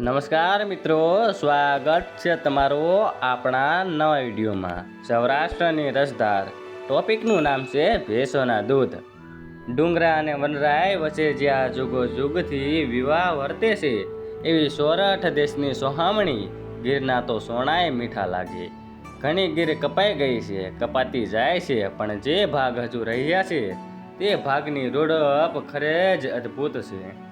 નમસ્કાર મિત્રો, સ્વાગત છે તમારું આપણા નવા વિડીયોમાં. સૌરાષ્ટ્રની રસધાર. ટોપિકનું નામ છે ભેંસોના દૂધ. ડુંગરા અને વનરાય વચ્ચે જ્યાં જુગો જુગથી વિવાહ વર્તે છે, એવી સોરઠ દેશની સોહામણી ગીરના તો સોનાએ મીઠા લાગે. ઘણી ગીર કપાઈ ગઈ છે, કપાતી જાય છે, પણ જે ભાગ હજુ રહ્યા છે, તે ભાગની રોડપ ખરે જ અદ્ભુત છે.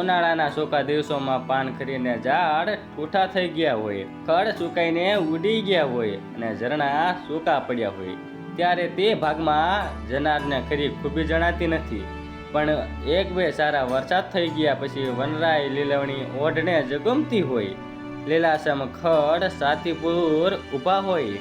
ઉનાળાના સૂકા દિવસોમાં પાન ખરીને ઝાડ ઠૂઠા થઈ ગયા હોય, ખડ સુકાઈને ઉડી ગયા હોય અને ઝરણા સૂકા પડ્યા હોય. ત્યારે તે ભાગમાં જનારને ખરી ખૂબી જણાતી નથી. પણ એક બે સારા વરસાદ થઈ ગયા પછી વનરાય લીલવણી ઓઢને જગમતી હોય. લીલાસમ ખડ સાતીપુર ઊભા હોય.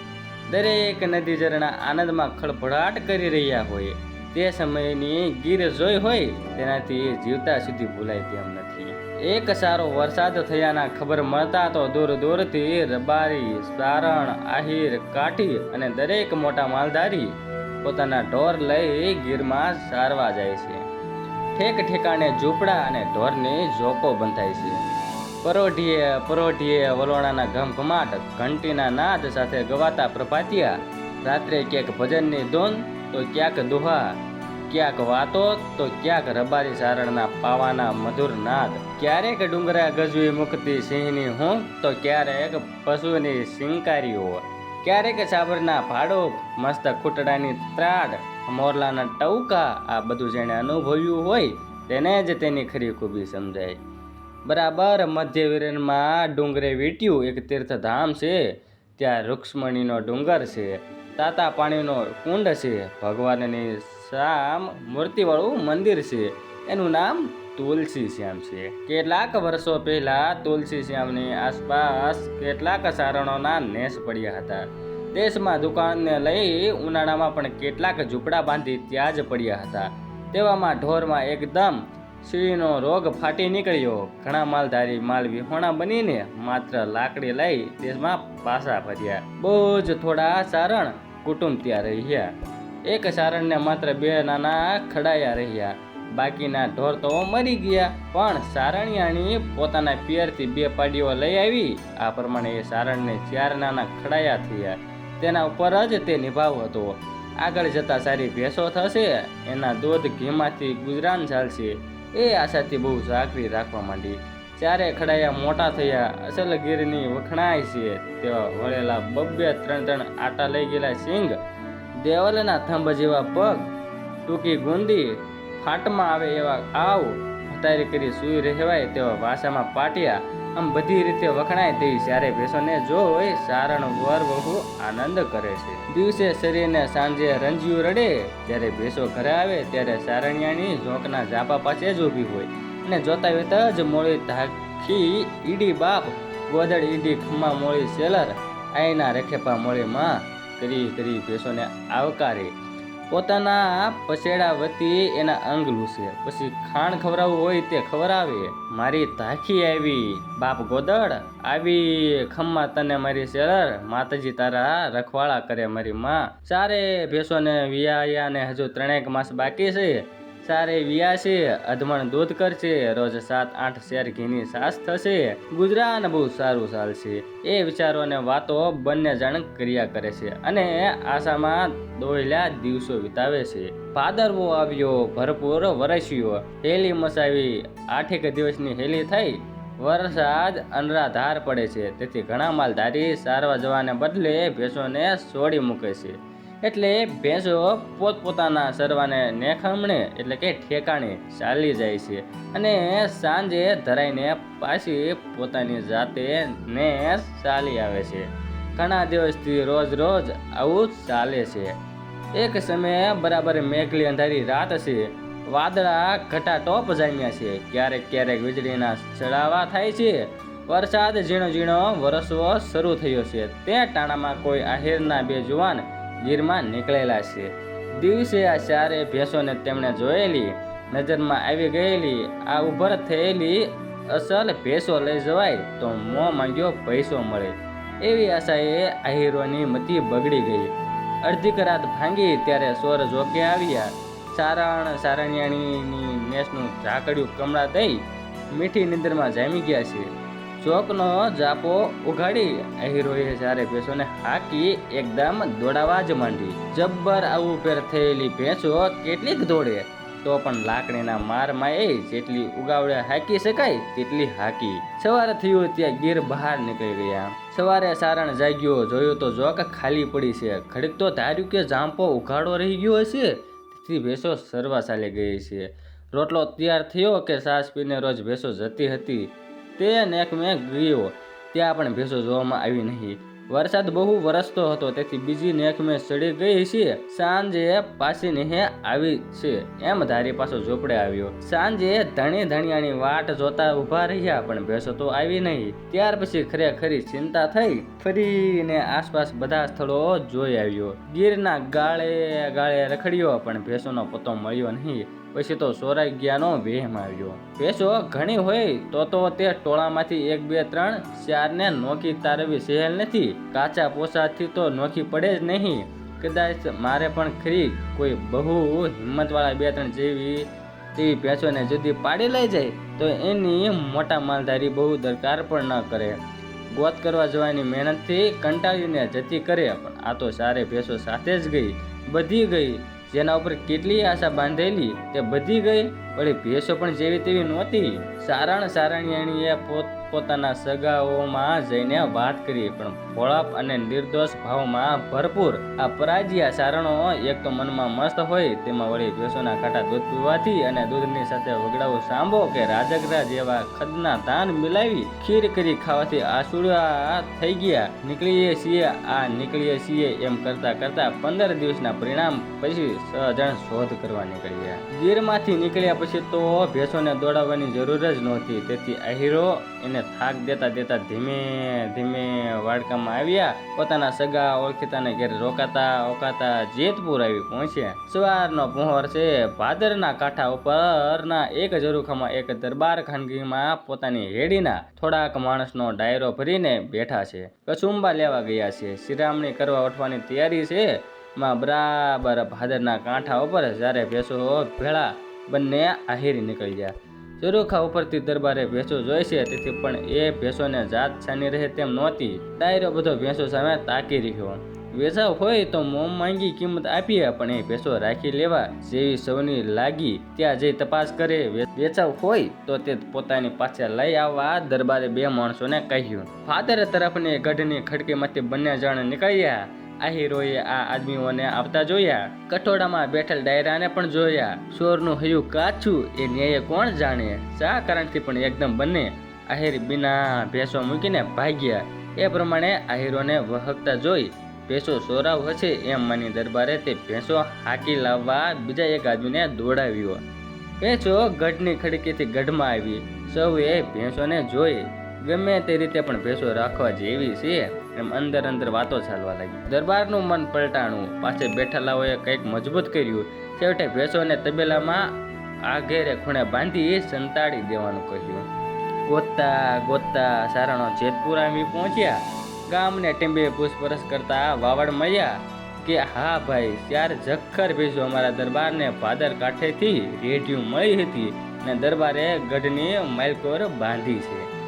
દરેક નદી ઝરણા આનંદમાં ખળભળાટ કરી રહ્યા હોય. તે સમયની ગીર જોઈ હોય તેનાથી જીવતા સુધી ભૂલાય તેમ નથી. એક સારો વરસાદ થયાના ખબર મળતા તો દૂર દૂરથી રબારી, સારણ, આહિર કાઠી અને દરેક મોટા માલધારી પોતાના ઢોર લઈ ગીરમાં સારવા જાય છે. ઠેક ઠેકાણે ઝૂંપડા અને ઢોરની ઝોપો બંધાય છે. પરોઢીએ પરોઢીએ વલોણાના ઘમઘમાટ, ઘંટીના નાદ સાથે ગવાતા પ્રભાતિયા રાત્રે ક્યાંક ભજનની ધૂન તો ક્યાંક દુહા, ક્યાંક વાતો, તો ક્યાંક રબારી સારણના પાવાના મધુર નાદ. ક્યારેક ડુંગરા ગજવી મુકતી સિંહની હું, તો ક્યારેક પશુની સિંકારીઓ. ક્યારેક સાબરના ભાડો, મસ્ત ખૂટડાની ત્રાડ. મોરલાના ટવકા આ બધું જેણે અનુભવ્યું હોય, તેને જ તેની ખરી ખૂબી સમજાય. બરાબર મધ્ય વિરણમાં ડુંગરે વીટ્યું, એક તીર્થધામ છે, ત્યાં રૂક્ષ્મણીનો ડુંગર છે. તાતા પાણીનો કુંડ છે. ભગવાનની સામ મૂર્તિવાળું મંદિર છે. એનું નામ તુલસી શ્યામ છે. કેટલાક વર્ષો પહેલા તુલસી શ્યામની આસપાસ કેટલાક સારણોના નેસ પડ્યા હતા. દેશમાં દુકાનને લઈ ઉનાળામાં પણ કેટલાક ઝૂંપડા બાંધી ત્યાં જ પડ્યા હતા. તેવામાં ઢોરમાં એકદમ શીળીનો રોગ ફાટી નીકળ્યો. ઘણા માલધારી માલ વિહોણા બનીને માત્ર લાકડી લઈ દેશમાં પાછા ફર્યા. બહુ જ થોડા સારણ કુટુંબ ત્યાં રહ્યા એક સારણને માત્ર બે નાના ખડાયા રહ્યા. બાકીના ઢોર તો મરી ગયા, પણ સારણિયાણી પોતાના પિયરથી બે પાડીઓ લઈ આવી. આ પ્રમાણે એ સારણને ચાર નાના ખડાયા થયા. તેના ઉપર જ તે નિભાવ હતો. આગળ જતા સારી ભેંસો થશે, એના દૂધ ઘીમાંથી ગુજરાન ચાલશે. એ આશાથી બહુ ઝાકરી રાખવા માંડી. ચારે ખડાયા મોટા થયા. અસલ ગીરની વખણાય છે. તેવા વળેલા બબ્બે ત્રણ ત્રણ આટા લઈ ગયેલા સિંગ, દેવલના થંભ જેવા પગ, ટૂંકી ગુંદી, ફાટમાં આવે એવા આવ હતારી કરી સૂઈ રહેવાય તેવા ભાષામાં પાટિયા. આમ બધી રીતે વખણાય તેવી જ્યારે ભેંસોને જોઈ સારણ વર બહુ આનંદ કરે છે. દિવસે શરીરને સાંજે રંજ્યું રડે. જ્યારે ભેંસો ઘરે આવે ત્યારે સારણિયાની ઝોંકના ઝાપા પાસે જ ઊભી હોય. અને જોતા વેતા જ મોળી ધાખી ઈડી બાપ, ગોદડ ઈડી ખમ્મા મોળી સેલર, આઈના રેખેપા મોળી માં કરી કરી ભેંસોને આવકારી. પોતાના પછેડા વતી એના અંગ લૂસે. પછી ખાણ ખવડાવવું હોય તે ખવડાવે. મારી ધાખી આવી, બાપ ગોદડ, આવી ખમ્મા તને મારી શેરર માતાજી તારા રખવાળા કરે મારી માં. ચારે ભેંસોને વિયાયા ને હજુ ત્રણેક માસ બાકી છે. સારે વિયા છે, અધમણ દૂધ કરશે, રોજ સાત આઠ શેર ઘીની સાસ થશે. ગુજરાન બહુ સારું ચાલશે એ વિચારોને વાતો બંને જણ કર્યા કરે છે અને આશામાં દોયલા દિવસો વિતાવે છે. ભાદરવો આવ્યો, ભરપૂર વરસ્યો. હેલી મસાવી, આઠેક દિવસની હેલી થઈ. વરસાદ અનરાધાર પડે છે. તેથી ઘણા માલધારી સારવા જવાને બદલે ભેંસોને છોડી મૂકે છે. એટલે ભેંસો પોતપોતાના સરવાને નેખમણે, એટલે કે ઠેકાણે ચાલી જાય છે અને સાંજે ધરાઈને પાછી પોતાની જાતે ને ચાલી આવે છે. ઘણા દિવસથી રોજ રોજ આવું ચાલે છે. એક સમયે બરાબર મેઘલી અંધારી રાત છે. વાદળા ઘટાટોપ જામ્યા છે. ક્યારેક ક્યારેક વીજળીના ચડાવા થાય છે. વરસાદ ઝીણો ઝીણો વરસવો શરૂ થયો છે. તે ટાણામાં કોઈ આહિરના બે જુવાન ગીરમાં નીકળેલા છે. દિવસે આ ચારે ભેંસોને તેમણે જોયેલી, નજરમાં આવી ગયેલી, આ ઉભર થયેલી અસલ ભેંસો લઈ જવાય તો મોં માંગ્યો પૈસો મળે. એવી આશાએ આહીરોની મતી બગડી ગઈ. અડધીક રાત ભાંગી ત્યારે સોર જોકે આવ્યા, સારણ સારણિયાણીની મેસનું ઝાકડ્યું કમળા દઈ મીઠી નિંદરમાં જામી ગયા છે. ચોકનો જાપો ઉઘાડી અહીરોએ જ્યારે ભેંસોને હાકી એકદમ દોડાવા જ માંડી. જબ્બર આવું પેર થયેલી ભેંસો કેટલીક દોડે, તો પણ લાકડીના મારમાં એ જેટલી ઉગાવડે હાકી શકાય તેટલી હાકી. સવારે થયું ત્યાં ગીર બહાર નીકળી ગયા. સવારે સારણ જાગ્યો, જોયું તો જોક ખાલી પડી છે. ઘડીક તો ધાર્યું કે જાંપો ઉઘાડો રહી ગયો હશે, તેથી ભેંસો સરવા ચાલી ગઈ છે. રોટલો તૈયાર થયો કે સાસ પીને રોજ ભેંસો જતી હતી. તે નેક મેં ગયો. ત્યાં પણ ભેંસો જોવામાં આવી નહીં. વરસાદ બહુ વરસતો હતો, તેથી બીજી નેક મેં ચડી ગઈ છે. સાંજે પાછી નેહે આવી છે. એમ ધારી પાછો ઝોપડે આવ્યો. સાંજે ધણી ધણિયાની વાટ જોતા ઊભા રહ્યા, પણ ભેંસો તો આવી નહીં. ત્યાર પછી ખરેખરી ચિંતા થઈ. ફરીને આસપાસ બધા સ્થળો જોઈ આવ્યો. ગીરના ગાળે ગાળે રખડ્યો, પણ ભેંસોનો પતો મળ્યો નહીં. પછી તો સોરાઈ ગયાનો વહેમ આવ્યો. ભેંસો ઘણી હોય તો તો તે ટોળામાંથી એક, બે, ત્રણ ચારને નોખી તારવી સહેલ નથી. કાચા પોસાથી તો નોખી પડે જ નહીં. કદાચ મારે પણ ખરી કોઈ બહુ હિંમતવાળા બે, ત્રણ જેવી તેવી ભેંસોને જુદી પાડી લઈ જાય, તો એની મોટા માલધારી બહુ દરકાર પણ ન કરે. ગોત કરવા જવાની મહેનતથી કંટાળીને જતી કરે, પણ આ તો સારે ભેંસો સાથે જ ગઈ, બધી ગઈ. જેના ઉપર કેટલી આશા બાંધેલી તે બધી ગઈ, વળી ભેંસો પણ જેવી તેવી નહોતી. સારણ સારણિયાણીએ પોત પોતાના સગાઓમાં જઈને વાત કરી પણ ભોળાપ અને નિર્દોષ ભાવમાં ભરપૂર આ પરાજિયા સારણો એક તો મનમાં મસ્ત હોય, તેમાં વળી ભેંસોના ખાટા દૂધ પીવાથી અને દૂધની સાથે વગડાવું સાંભો કે રાજગરા જેવા ખદના તાન મિલાવી ખીર કરી ખાવાથી આસુડા થઈ ગયા. નીકળીએ છીએ, આ નીકળીએ છીએ એમ કરતા કરતા પંદર દિવસના પરિણામ પછી સજણ જણ શોધ કરવા નીકળ્યા. ગીરમાંથી નીકળ્યા પછી તો ભેંસોને દોડાવવાની જરૂર જ નહોતી, તેથી આહીરો એને થાક દેતા દેતા ધીમે ધીમે વાડકામાં આવ્યા. પોતાના સગા ઓળખીતાને ઘેર રોકાતા ઓકાતા જેતપુર આવી પહોંચ્યા. સવારનો પહોર છે. ભાદરના કાંઠા ઉપરના એક ઝરૂખામાં એક દરબાર ખાનગીમાં પોતાની હેડીના થોડાક માણસનો ડાયરો ભરીને બેઠા છે. કચુંબા લેવા ગયા છે. શિરામણી કરવા ઉઠવાની તૈયારી છે. માં બરાબર ભાદરના કાંઠા ઉપર જ્યારે ભેંસો ભેળા બંને આહીરી નીકળી ગયા. ઝરૂખા ઉપરથી દરબારે ભેંસો જોઈ છે. તેથી પણ એ ભેંસોને જાત છાની રહે તેમ નહોતી. ડાયરો બધો ભેંસો સામે તાકી રહ્યો. વેચાવ હોય તો મોં માંગી કિંમત આપીએ, પણ એ ભેંસો રાખી લેવા જેવી સૌની લાગી. ત્યાં જઈ તપાસ કરે વેચાવ હોય તો તે પોતાની પાસે લઈ આવવા દરબારે બે માણસોને કહ્યું. ફાધર તરફની ગઢની ખડકીમાંથી બંને જણ નીકળ્યા. આહીરોએ આ આદમીઓને આવતા જોયા. કઠોડામાં બેઠેલ ડાયરાને પણ જોયા. ચોરનું હયું કાચું, એ ન્યાય કોણ જાણે? શા કારણથી પણ એકદમ બંને આહિર બીના ભેંસો મૂકીને ભાગ્યા? એ પ્રમાણે આહિરોને વહકતા જોઈ ભેંસો સોરાવ હશે એમ માની દરબારે તે ભેંસો હાકી લાવવા બીજા એક આદમીને દોડાવ્યો. ભેંસો ગઢની ખડકીથી ગઢમાં આવી. સૌએ ભેંસોને જોઈ. ગમે તે રીતે પણ ભેંસો રાખવા જેવી છે. એમ અંદર અંદર વાતો ચાલવા લાગી. દરબારનું મન પલટાણું. પાસે બેઠેલાઓએ કંઈક મજબૂત કર્યું. છેવટે ભેંસોને તબેલામાં આઘેરે ખૂણે બાંધી સંતાડી દેવાનું કહ્યું. ગોતતા ગોતતા, સારણો જેતપુર આવી પહોંચ્યા. ગામને ટીંબે પૂછપરછ કરતા વાવડ મળ્યા કે, હા ભાઈ ત્યાર જખર ભેંસો અમારા દરબારને ભાદર કાંઠેથી રેઢિયું મળી હતી ને દરબારે ગઢની માલકોર બાંધી છે.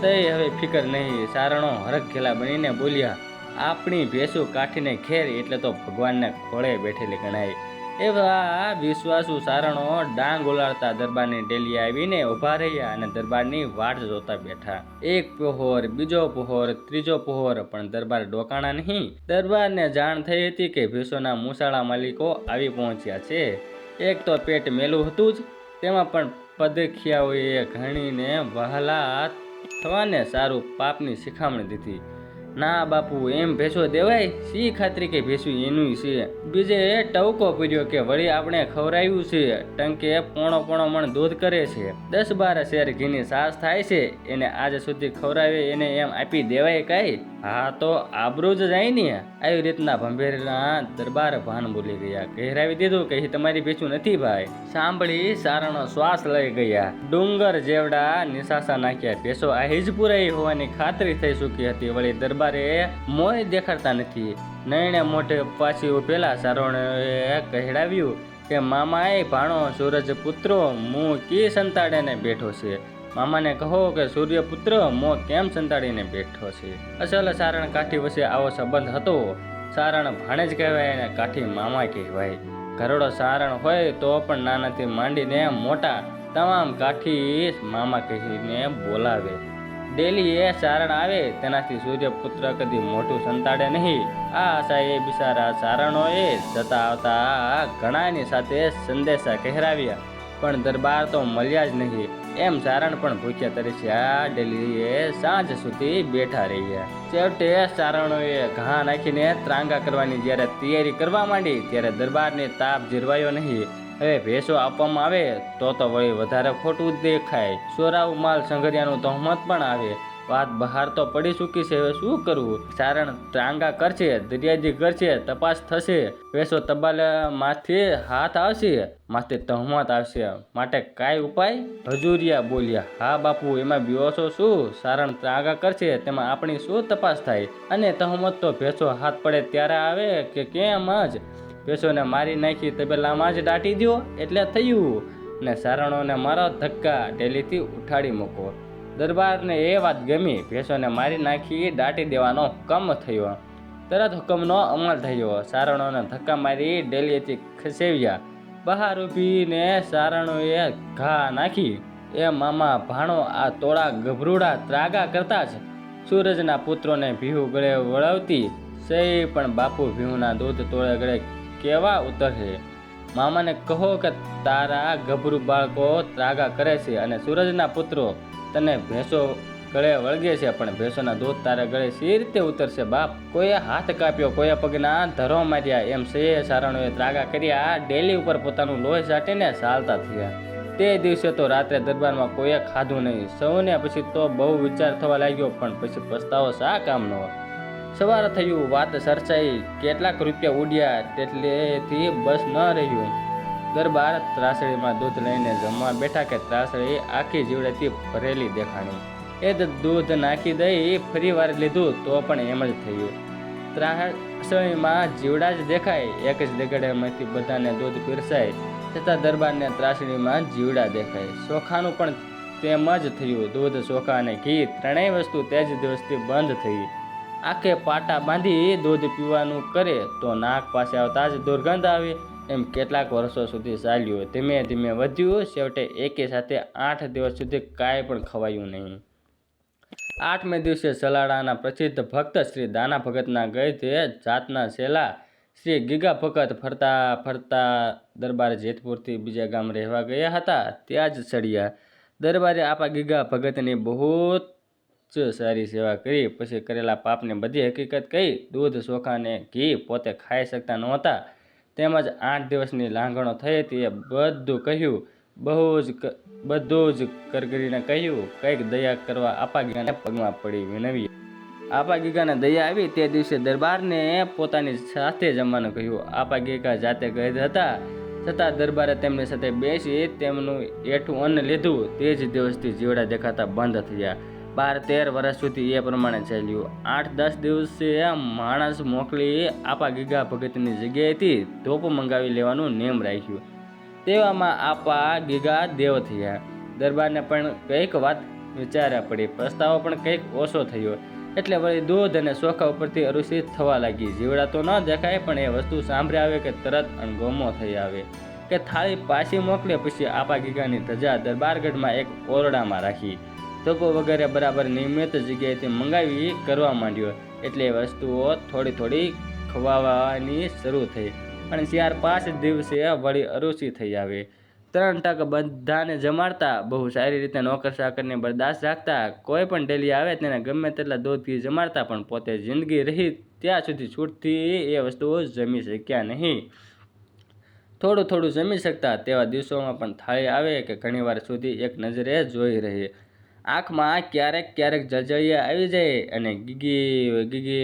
તઈ હવે ફિકર નહીં. સારણો હરખ ઘેલા બનીને બોલ્યા, આપણી ભેંસો કાઠીને ખેર એટલે તો ભગવાનને ખોળે બેઠેલી ગણાય. એવા વિશ્વાસુ સારણો ડાંગ ઉલાળતા દરબારની ડેલી આવીને ઊભા રહ્યા અને દરબારની વાટ જોતા બેઠા. એક પહોર, બીજો પહોર, ત્રીજો પહોર, પણ દરબાર ડોકાણા નહીં. દરબારને જાણ થઈ હતી કે ભેંસોના મૂસાળા માલિકો આવી પહોંચ્યા છે. એક તો પેટ મેલું હતું જ, તેમાં પણ પદખિયાઓએ ઘણીને વહાલા થવાને સારું પાપની શિખામણી દીધી. ના બાપુ, એમ ભેંસો દેવાય? સી ખાતરી કે ભેંસું એનું છે? બીજે ટવકો પીર્યો કે વળી આપણે ખવડાવ્યું છે. ટંકે પોણો પોણો મણ દૂધ કરે છે. દસ બાર શેર ઘીની સાસ થાય છે. એને આજ સુધી ખવરાવે એને એમ આપી દેવાય કાંઈ? હા તો આબરૂ જ જાય ને. આવી રીતના ભંભેરના દરબાર ભાન બોલી ગયા. કહેરાવી દીધું કે એ તમારી ભેંસું નથી ભાઈ. સાંભળી સારણો શ્વાસ લઈ ગયા. ડુંગર જેવડા નિશાસા નાખ્યા. ભેંસો આ પુરાઈ હોવાની ખાતરી થઈ ચૂકી હતી. વળી દરબારે મોય દેખાડતા નથી. નયણે મોઢે પાછી પેલા સારણોએ કહેડાવ્યું કે, મામાએ ભાણો સૂરજ પુત્રો, મું કી સંતાડીને બેઠો છે? મામાને કહો કે સૂર્યપુત્ર મો કેમ સંતાડીને બેઠો છે? અસલ સારણ કાઠી વચ્ચે આવો સંબંધ હતો. સારણ ભાણેજ કહેવાય અને કાઠી મામા કહેવાય. ઘરડો સારણ હોય તો પણ નાનાથી માંડીને મોટા, તમામ કાઠી મામા કહીને બોલાવે. ડેલી એ સારણ આવે, તેનાથી સૂર્યપુત્ર કદી મોટું સંતાડે નહીં. આ આશાએ બિચારા સારણોએ જતા આવતા ઘણાની સાથે સંદેશા કહેરાવ્યા. પણ દરબાર તો મળ્યા જ નહીં. એમ સારણ પણ ભૂખ્યા તરસ્યા. ડેલીએ સાંજ સુધી બેઠા રહ્યા. છેવટે સારણોએ ઘા નાખીને ત્રાંગા કરવાની જ્યારે તૈયારી કરવા માંડી, ત્યારે દરબારને તાપ જીરવાયો નહીં. હવે ભેંસો આપવામાં આવે તો તો વળી વધારે ખોટું જ દેખાય. સોરાવ માલ સંઘરિયાનું તહમત પણ આવે. વાત બહાર તો પડી ચૂકી છે, હવે શું કરવું? સારણ ત્રાંગા કરશે, દરિયાજી કરશે, તપાસ થશે. ભેંસો માથે હાથ આવશે, માથે તહમત આવશે. માટે કાંઈ ઉપાય? હજુરિયા બોલ્યા, હા બાપુ, એમાં બીઓસો શું? સારણ ત્રાંગા કરશે, તેમાં આપણી શું તપાસ થાય? અને તહમત તો ભેંસો હાથ પડે ત્યારે આવે કે કેમ જ ભેંસોને મારી નાખી તબેલામાં જ દાટી દો એટલે થયું. ને સારણોને મારો ધક્કા ડેલીથી ઉઠાડી મૂકો. દરબારને એ વાત ગમી, ભેંસોને મારી નાખી દાટી દેવાનો હુકમ થયો. તરત હુકમનો અમલ થયો. સારણોને ધક્કા મારી ડેલીથી ખસેવ્યા બહાર ઊભીને સારણોએ ઘા નાખી. એ મામા, ભાણો, આ તોળા ગભરૂડા ત્રાગા કરતા જ સૂરજના પુત્રોને ભીહુ ગળે વળાવતી. સહી પણ બાપુ ભીહુના દૂધ તોળે ગળે કેવા ઉતરશે મામાને કહો કે તારા ગભરું બાળકો ત્રાગા કરે છે અને સૂરજના પુત્રો તને ભેંસો ગળે વળગે છે, પણ ભેંસોના દૂધ તારા ગળે સી રીતે ઉતરશે બાપ? કોઈએ હાથ કાપ્યો, કોઈએ પગના ધરો માર્યા, એમ સે સારણોએ ત્રાગા કર્યા. ડેલી ઉપર પોતાનું લોહી સાટીને ચાલતા થયા. તે દિવસે તો રાત્રે દરબારમાં કોઈએ ખાધું નહીં. સૌને પછી તો બહુ વિચાર થવા લાગ્યો, પણ પછી પસ્તાવો શા કામનો? સવાર થયું, વાત સરસાઈ. કેટલાક રૂપિયા ઉડ્યા તેટલેથી બસ ન રહ્યું. દરબાર ત્રાસળીમાં દૂધ લઈને જમવા બેઠા કે ત્રાસળી આખી જીવડેથી ભરેલી દેખાણી. એ જ દૂધ નાખી દઈ ફરી વાર લીધું તો પણ એમ જ થયું. ત્રાસળીમાં જીવડા જ દેખાય. એક જ દેગડેમાંથી બધાને દૂધ પીરસાય. છતાં દરબારને ત્રાસળીમાં જીવડા દેખાય. ચોખાનું પણ તેમ જ થયું. દૂધ ચોખા અને ઘી ત્રણેય વસ્તુ તે જ દિવસથી બંધ થઈ. આખે પાટા બાંધી દૂધ પીવાનું કરે તો નાક પાસે આવતા જ દુર્ગંધ આવે. એમ કેટલાક વર્ષો સુધી ચાલ્યું. ધીમે ધીમે વધ્યું. છેવટે એકે સાથે આઠ દિવસ સુધી કાંઈ પણ ખવાયું નહીં. આઠમે દિવસે સલાડાના પ્રસિદ્ધ ભક્ત શ્રી દાના ભગતના ગયે જાતના સેલા શ્રી ગીગા ભગત ફરતા ફરતા દરબાર જેતપુરથી બીજા ગામ રહેવા ગયા હતા. ત્યાં જ ચડ્યા. દરબારે આપા ગીગા ભગતની બહુ જ સારી સેવા કરી, પછી કરેલા પાપની બધી હકીકત કહી, દૂધ ચોખાને ઘી પોતે ખાઈ શકતા નહોતા. તેમજ આઠ દિવસની લાંઘણો થઈ હતી એ બધું કહ્યું. બહુ જ બધું જ કરગરીને કહ્યું. કંઈક દયા કરવા આપા ગીગાને પગમાં પડી વિનવી આપા ગીગાને દયા આવી તે દિવસે દરબારને પોતાની સાથે જમવાનું કહ્યું. આપા ગીગા જાતે ગયેલ હતા. છતાં દરબારે તેમની સાથે બેસી તેમનું એઠું અન્ન લીધું. તે જ દિવસથી જીવડા દેખાતા બંધ થયા. બાર તેર વર્ષ સુધી એ પ્રમાણે ચાલ્યું. આઠ, દસ દિવસે માણસ મોકલી આપા ગીગા ભગતની જગ્યાએથી ધોપ મંગાવી લેવાનું નેમ રાખ્યું. તેવામાં આપા ગીગા દેવ થયા. દરબારને પણ કંઈક વાત વિચાર્યા પડી. પ્રસ્તાવો પણ કંઈક ઓછો થયો. એટલે વળી દૂધ અને ચોખા ઉપરથી અરુષિત થવા લાગી. જીવડા તો ન દેખાય, પણ એ વસ્તુ સાંભળે આવે કે તરત અણગોમો થઈ આવે. કે થાળી પાછી મોકલે, પછી આપા ગીગાની ધજા દરબારગઢમાં એક ઓરડામાં રાખી. ધોપો વગેરે બરાબર નિયમિત જગ્યાએથી મંગાવી કરવા માંડ્યો. એટલે વસ્તુઓ થોડી થોડી ખવાવાની શરૂ થઈ અને ચાર પાંચ દિવસે વળી અરુચિ થઈ આવે. ત્રણ ટક બધાને જમાડતા બહુ સારી રીતે નોકર ચાકરને બરદાસ્ત રાખતા કોઈ પણ ડેલી આવે તેને ગમે તેટલા દૂધથી જમાડતા પણ પોતે જિંદગી રહી ત્યાં સુધી છૂટથી એ વસ્તુઓ જમી શક્યા નહીં. થોડું થોડું જમી શકતા તેવા દિવસોમાં પણ થાળી આવે કે ઘણીવાર સુધી એક નજરે જોઈ રહી. આંખમાં ક્યારેક ક્યારેક જજૈયા આવી જાય અને ગીગી ગીગી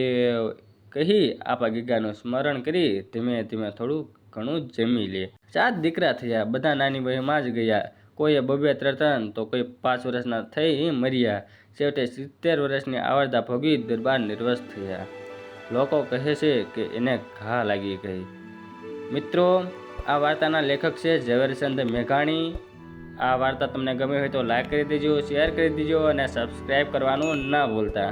કહી આપા ગીગાનું સ્મરણ કરી ધીમે ધીમે થોડું ઘણું જમી લે. સાત દીકરા થયા. બધા નાની વયમાં જ ગયા. કોઈએ બબે ત્રણ તો કોઈ પાંચ વર્ષના થઈ મર્યા. છેવટે સિત્તેર વર્ષની આવડતા ભોગી દરબાર નિર્વસ્થ થયા. લોકો કહે છે કે એને ઘા લાગી ગઈ. મિત્રો, આ વાર્તાના લેખક છે ઝવેરચંદ મેઘાણી. આ વાર્તા તમને ગમી હોય તો લાઈક કરી દેજો શેર કરી દેજો અને સબસ્ક્રાઈબ કરવાનું ન ભૂલતા.